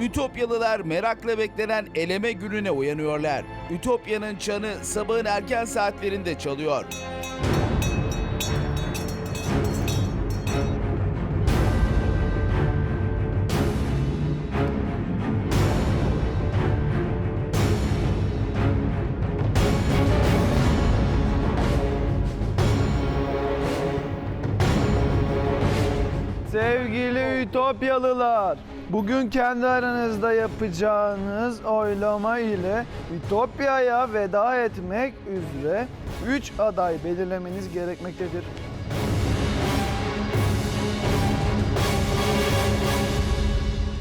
Ütopyalılar merakla beklenen eleme gününe uyanıyorlar. Ütopya'nın çanı sabahın erken saatlerinde çalıyor. Ütopyalılar, bugün kendi aranızda yapacağınız oylama ile Ütopya'ya veda etmek üzere 3 aday belirlemeniz gerekmektedir.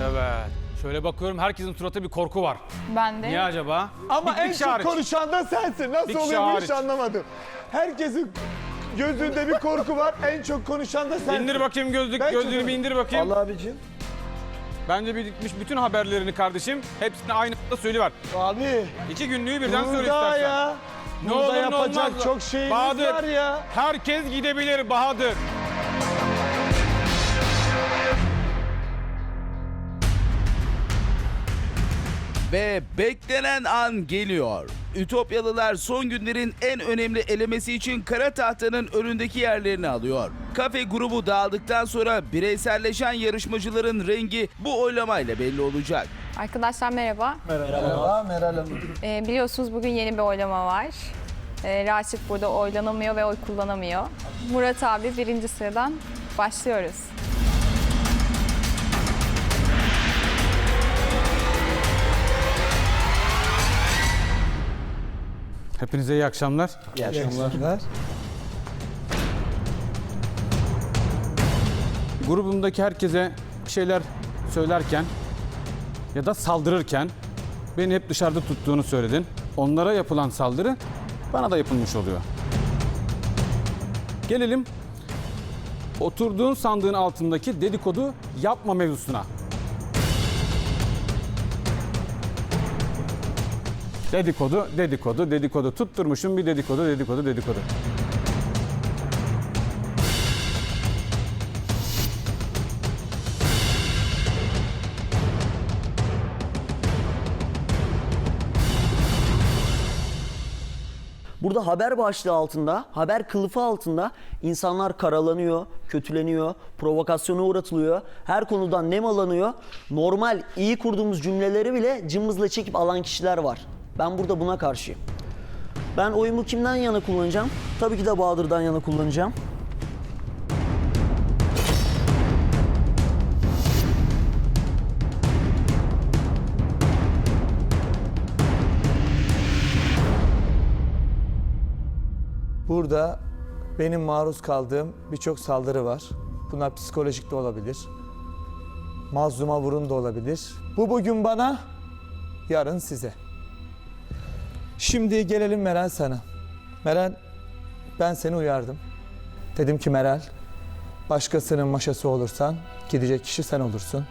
Evet. Şöyle bakıyorum herkesin suratı bir korku var. Ben de. Niye acaba? Ama Bir- bir en kişi çok hariç. konuşan da sensin. Nasıl Bir kişi oluyor bu hariç. iş anlamadım. Herkesin gözünde bir korku var. En çok konuşan da sensin. İndir bakayım gözlük, Ben gözlüğünü çok- bir indir bakayım. Allah abicim. Bence birikmiş bütün haberlerini kardeşim hepsini aynı anda söylüver. Abi. İki günlüğü birden söyle Burada istersen. ya. Ne Burada olur ne yapacak olmaz. çok şeyimiz Bahadır. var ya. Herkes gidebilir Bahadır. Ve beklenen an geliyor. Ütopyalılar son günlerin en önemli elemesi için kara tahtanın önündeki yerlerini alıyor. Kafe grubu dağıldıktan sonra bireyselleşen yarışmacıların rengi bu oylamayla belli olacak. Arkadaşlar merhaba. Merhaba Meral Hanım. Ee, biliyorsunuz bugün yeni bir oylama var. Ee, Raşit burada oylanamıyor ve oy kullanamıyor. Murat abi birinci sıradan başlıyoruz. Hepinize iyi akşamlar. İyi akşamlar. Grubumdaki herkese bir şeyler söylerken ya da saldırırken beni hep dışarıda tuttuğunu söyledin. Onlara yapılan saldırı bana da yapılmış oluyor. Gelelim oturduğun sandığın altındaki dedikodu yapma mevzusuna. Dedikodu, dedikodu, dedikodu. Tutturmuşum bir dedikodu, dedikodu, dedikodu. Burada haber başlığı altında, haber kılıfı altında insanlar karalanıyor, kötüleniyor, provokasyona uğratılıyor. Her konudan nemalanıyor. Normal iyi kurduğumuz cümleleri bile cımbızla çekip alan kişiler var. Ben burada buna karşıyım. Ben oyumu kimden yana kullanacağım? Tabii ki de Bahadır'dan yana kullanacağım. Burada benim maruz kaldığım birçok saldırı var. Bunlar psikolojik de olabilir. Mazluma vurun da olabilir. Bu bugün bana, yarın size. Şimdi gelelim Meral sana. Meral, ben seni uyardım. Dedim ki Meral, başkasının maşası olursan gidecek kişi sen olursun.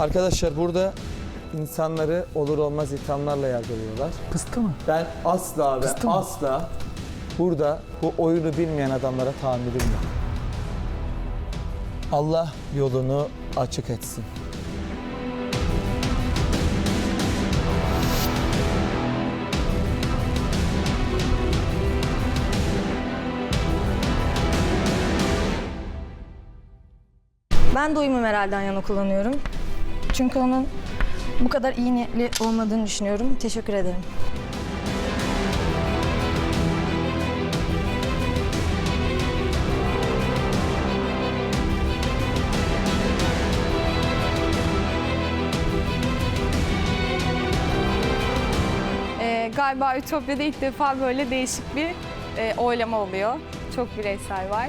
Arkadaşlar burada insanları olur olmaz ithamlarla yargılıyorlar. Pıstı mı? Ben asla ve Kıstı mı? asla burada bu oyunu bilmeyen adamlara tahammülüm yok. Allah yolunu açık etsin. Ben de oyumu Meral'den yana kullanıyorum. Çünkü onun bu kadar iyi niyetli olmadığını düşünüyorum. Teşekkür ederim. Ee, galiba Ütopya'da ilk defa böyle değişik bir e, oylama oluyor. Çok bireysel var.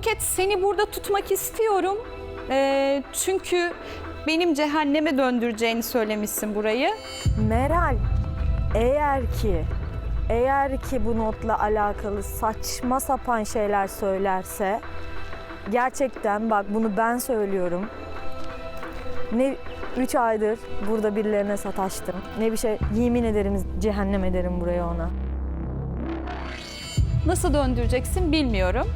Buket seni burada tutmak istiyorum. Ee, çünkü benim cehenneme döndüreceğini söylemişsin burayı. Meral, eğer ki eğer ki bu notla alakalı saçma sapan şeyler söylerse gerçekten bak bunu ben söylüyorum. Ne 3 aydır burada birilerine sataştım. Ne bir şey yemin ederim cehennem ederim buraya ona. Nasıl döndüreceksin bilmiyorum.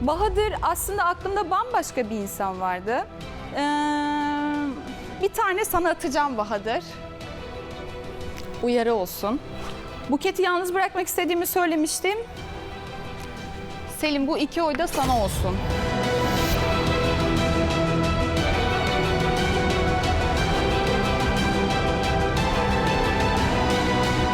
Bahadır aslında aklımda bambaşka bir insan vardı. Ee, bir tane sana atacağım Bahadır. Uyarı olsun. Buket'i yalnız bırakmak istediğimi söylemiştim. Selim bu iki oy da sana olsun.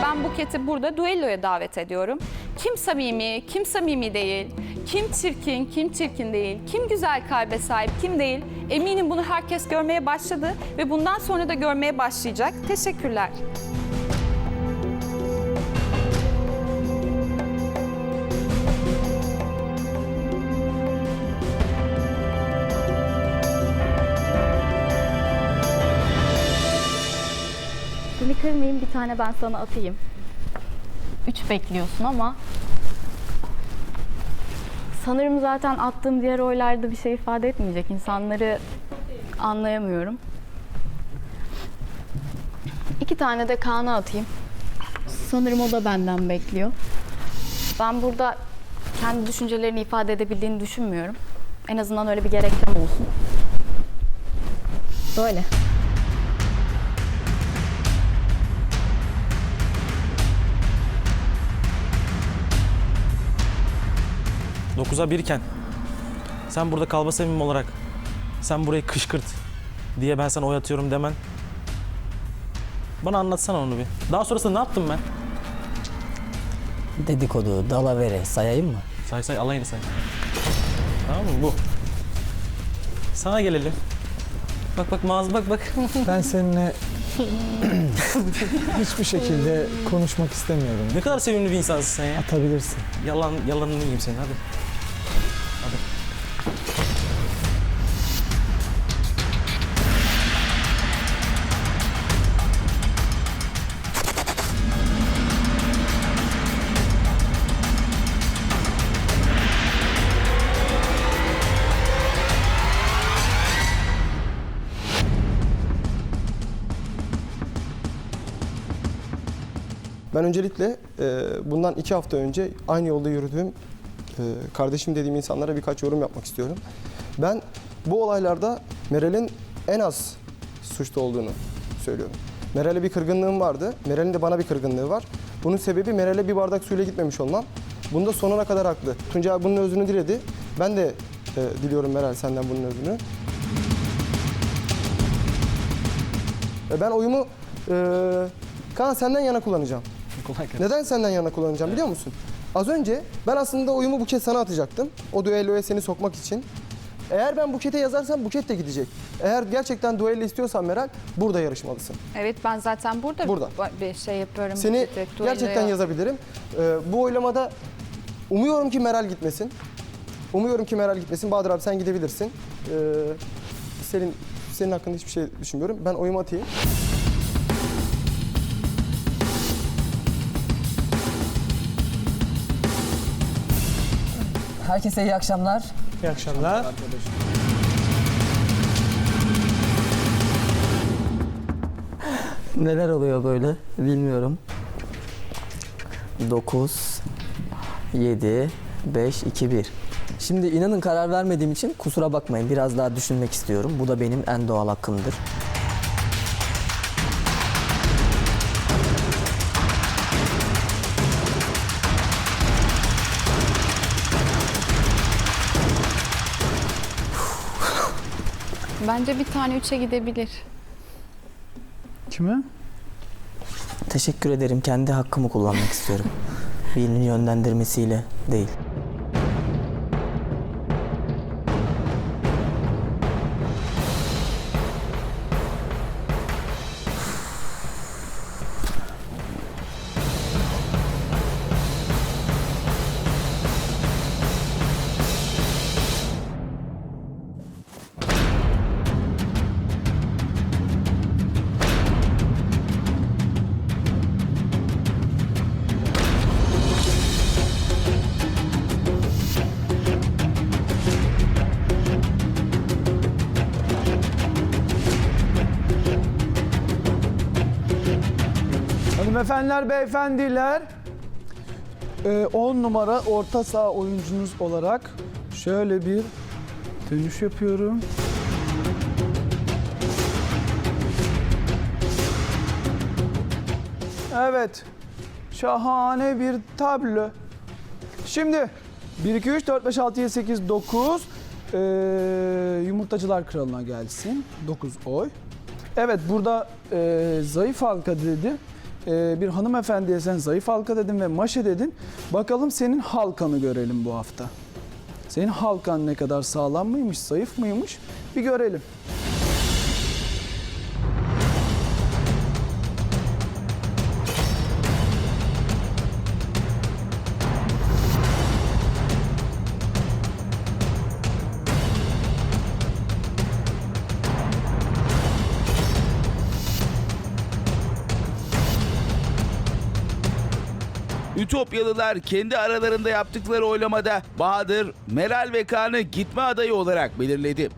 Ben Buket'i burada duelloya davet ediyorum. Kim samimi, kim samimi değil, kim çirkin, kim çirkin değil, kim güzel kalbe sahip, kim değil. Eminim bunu herkes görmeye başladı ve bundan sonra da görmeye başlayacak. Teşekkürler. Seni kırmayayım bir tane ben sana atayım. Üç bekliyorsun ama sanırım zaten attığım diğer oylarda bir şey ifade etmeyecek. İnsanları anlayamıyorum. İki tane de Kaan'a atayım. Sanırım o da benden bekliyor. Ben burada kendi düşüncelerini ifade edebildiğini düşünmüyorum. En azından öyle bir gerekçem olsun. Böyle. Dokuza birken sen burada kalba sevimim olarak sen burayı kışkırt diye ben sana oy atıyorum demen. Bana anlatsana onu bir. Daha sonrasında ne yaptım ben? Dedikodu, dalavere sayayım mı? Say say alayını say. Tamam mı bu? Sana gelelim. Bak bak mağaz bak bak. Ben seninle hiçbir şekilde konuşmak istemiyorum. ne kadar sevimli bir insansın sen ya. Atabilirsin. Yalan yalanını yiyeyim senin hadi. Hadi. Ben öncelikle e, bundan iki hafta önce aynı yolda yürüdüğüm kardeşim dediğim insanlara birkaç yorum yapmak istiyorum. Ben bu olaylarda Meral'in en az suçlu olduğunu söylüyorum. Meral'e bir kırgınlığım vardı. Meral'in de bana bir kırgınlığı var. Bunun sebebi Meral'e bir bardak suyla gitmemiş olmam. Bunda sonuna kadar haklı. Tuncay bunun özünü diledi. Ben de e, diliyorum Meral senden bunun özünü. E, ben oyumu e, Kaan senden yana kullanacağım. Kolay gelsin. Neden senden yana kullanacağım biliyor musun? Az önce ben aslında oyumu Buket sana atacaktım. O düelloya seni sokmak için. Eğer ben Buket'e yazarsam Buket de gidecek. Eğer gerçekten duello istiyorsan Meral burada yarışmalısın. Evet ben zaten burada, Burada. bir şey yapıyorum. Seni Direkt duelloya. gerçekten yazabilirim. Ee, bu oylamada umuyorum ki Meral gitmesin. Umuyorum ki Meral gitmesin. Bahadır abi sen gidebilirsin. Ee, senin senin hakkında hiçbir şey düşünmüyorum. Ben oyumu atayım. Herkese iyi akşamlar. İyi akşamlar. Neler oluyor böyle bilmiyorum. 9, 7, 5, 2, 1. Şimdi inanın karar vermediğim için kusura bakmayın. Biraz daha düşünmek istiyorum. Bu da benim en doğal hakkımdır. Bence bir tane üçe gidebilir. Kime? Teşekkür ederim. Kendi hakkımı kullanmak istiyorum. Birinin yönlendirmesiyle değil. Hanımefendiler, beyefendiler. 10 numara orta saha oyuncunuz olarak şöyle bir dönüş yapıyorum. Evet. Şahane bir tablo. Şimdi 1 2 3 4 5 6 7 8 9 ee, yumurtacılar kralına gelsin. 9 oy. Evet burada ee, zayıf halka dedi. Ee, bir hanımefendiye sen zayıf halka dedin ve maşe dedin. Bakalım senin halkanı görelim bu hafta. Senin halkan ne kadar sağlam mıymış, zayıf mıymış bir görelim. Ütopyalılar kendi aralarında yaptıkları oylamada Bahadır, Meral ve Kaan'ı gitme adayı olarak belirledi.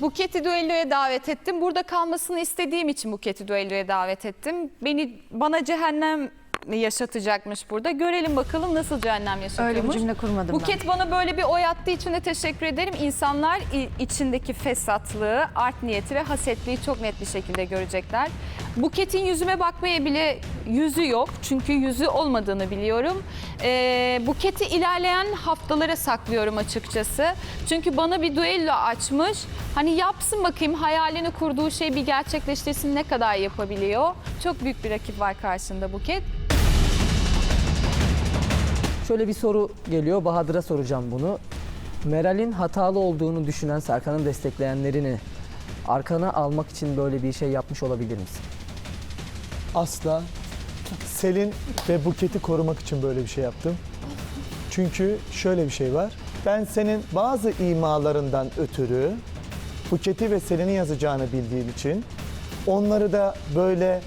Buket'i düelloya davet ettim. Burada kalmasını istediğim için Buket'i düelloya davet ettim. Beni bana cehennem yaşatacakmış burada. Görelim bakalım nasıl cehennem yaşatıyormuş. Öyle bir cümle kurmadım Buket bana böyle bir oy attığı için de teşekkür ederim. İnsanlar içindeki fesatlığı, art niyeti ve hasetliği çok net bir şekilde görecekler. Buket'in yüzüme bakmaya bile yüzü yok. Çünkü yüzü olmadığını biliyorum. Ee, Buket'i ilerleyen haftalara saklıyorum açıkçası. Çünkü bana bir duello açmış. Hani yapsın bakayım hayalini kurduğu şeyi bir gerçekleştirsin ne kadar yapabiliyor. Çok büyük bir rakip var karşında Buket. Şöyle bir soru geliyor. Bahadır'a soracağım bunu. Meral'in hatalı olduğunu düşünen Serkan'ın destekleyenlerini arkana almak için böyle bir şey yapmış olabilir misin? Asla Selin ve Buket'i korumak için böyle bir şey yaptım. Çünkü şöyle bir şey var. Ben senin bazı imalarından ötürü Buket'i ve Selin'i yazacağını bildiğim için onları da böyle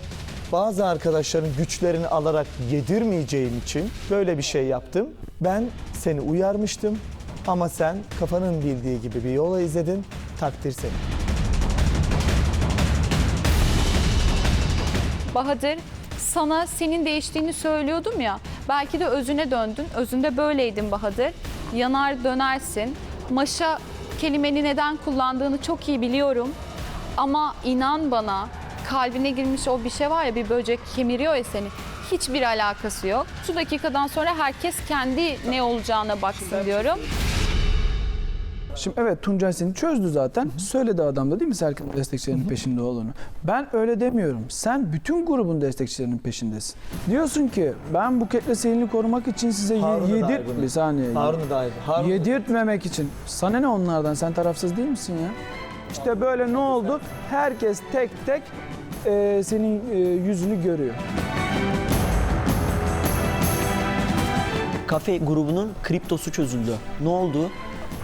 bazı arkadaşların güçlerini alarak yedirmeyeceğim için böyle bir şey yaptım. Ben seni uyarmıştım ama sen kafanın bildiği gibi bir yola izledin. Takdir senin. Bahadır sana senin değiştiğini söylüyordum ya. Belki de özüne döndün. Özünde böyleydin Bahadır. Yanar dönersin. Maşa kelimeni neden kullandığını çok iyi biliyorum. Ama inan bana kalbine girmiş o bir şey var ya bir böcek kemiriyor ya seni. Hiçbir alakası yok. Şu dakikadan sonra herkes kendi ne olacağına baksın diyorum. Şimdi evet Tuncay seni çözdü zaten. Söyledi adam da değil mi Serkan destekçilerinin peşinde olduğunu. Ben öyle demiyorum. Sen bütün grubun destekçilerinin peşindesin. Diyorsun ki ben Buket'le Selin'i korumak için size ye- Harun'u da yedir... ayrı. Bir saniye. Harun'u da ayrı. Harun- Yedirtmemek için. Sana ne onlardan? Sen tarafsız değil misin ya? İşte böyle ne oldu? Herkes tek tek e, senin e, yüzünü görüyor. Kafe grubunun kriptosu çözüldü. Ne oldu?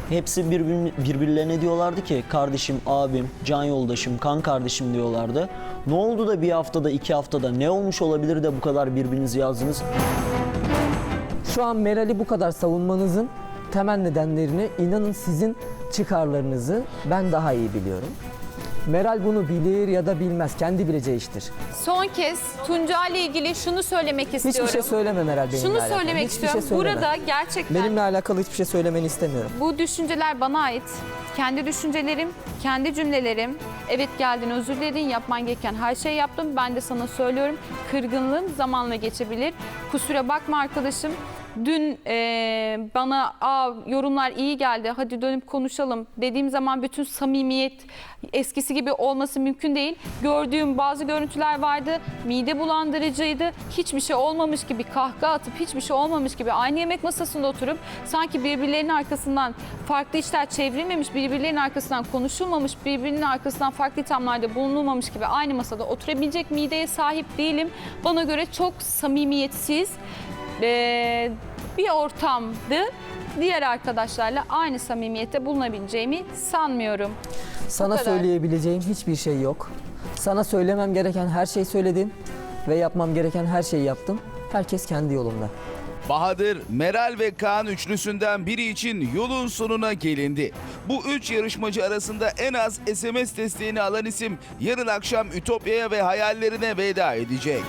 Hepsi birbir- birbirlerine diyorlardı ki kardeşim, abim, can yoldaşım, kan kardeşim diyorlardı. Ne oldu da bir haftada, iki haftada ne olmuş olabilir de bu kadar birbirinizi yazdınız? Şu an Meral'i bu kadar savunmanızın temel nedenlerini inanın sizin çıkarlarınızı ben daha iyi biliyorum. Meral bunu bilir ya da bilmez. Kendi bileceği iştir. Son kez Tuncay'la ilgili şunu söylemek istiyorum. Hiçbir şey söyleme Meral benimle Şunu alakalı. söylemek Hiçbir istiyorum. Şey söyleme. Burada gerçekten Benimle alakalı hiçbir şey söylemeni istemiyorum. Bu düşünceler bana ait. Kendi düşüncelerim, kendi cümlelerim. Evet geldin özür diledin, yapman gereken her şeyi yaptım. Ben de sana söylüyorum. Kırgınlığın zamanla geçebilir. Kusura bakma arkadaşım. Dün eee, bana Aa, yorumlar iyi geldi hadi dönüp konuşalım dediğim zaman bütün samimiyet eskisi gibi olması mümkün değil. Gördüğüm bazı görüntüler vardı mide bulandırıcıydı. Hiçbir şey olmamış gibi kahkaha atıp hiçbir şey olmamış gibi aynı yemek masasında oturup sanki birbirlerinin arkasından farklı işler çevrilmemiş, birbirlerinin arkasından konuşulmamış, birbirinin arkasından farklı ithamlarda bulunulmamış gibi aynı masada oturabilecek mideye sahip değilim. Bana göre çok samimiyetsiz eee, bir ortamdı. Diğer arkadaşlarla aynı samimiyette bulunabileceğimi sanmıyorum. Sana kadar. söyleyebileceğim hiçbir şey yok. Sana söylemem gereken her şeyi söyledim ve yapmam gereken her şeyi yaptım. Herkes kendi yolunda. Bahadır, Meral ve Kaan üçlüsünden biri için yolun sonuna gelindi. Bu üç yarışmacı arasında en az SMS desteğini alan isim yarın akşam Ütopya'ya ve hayallerine veda edecek.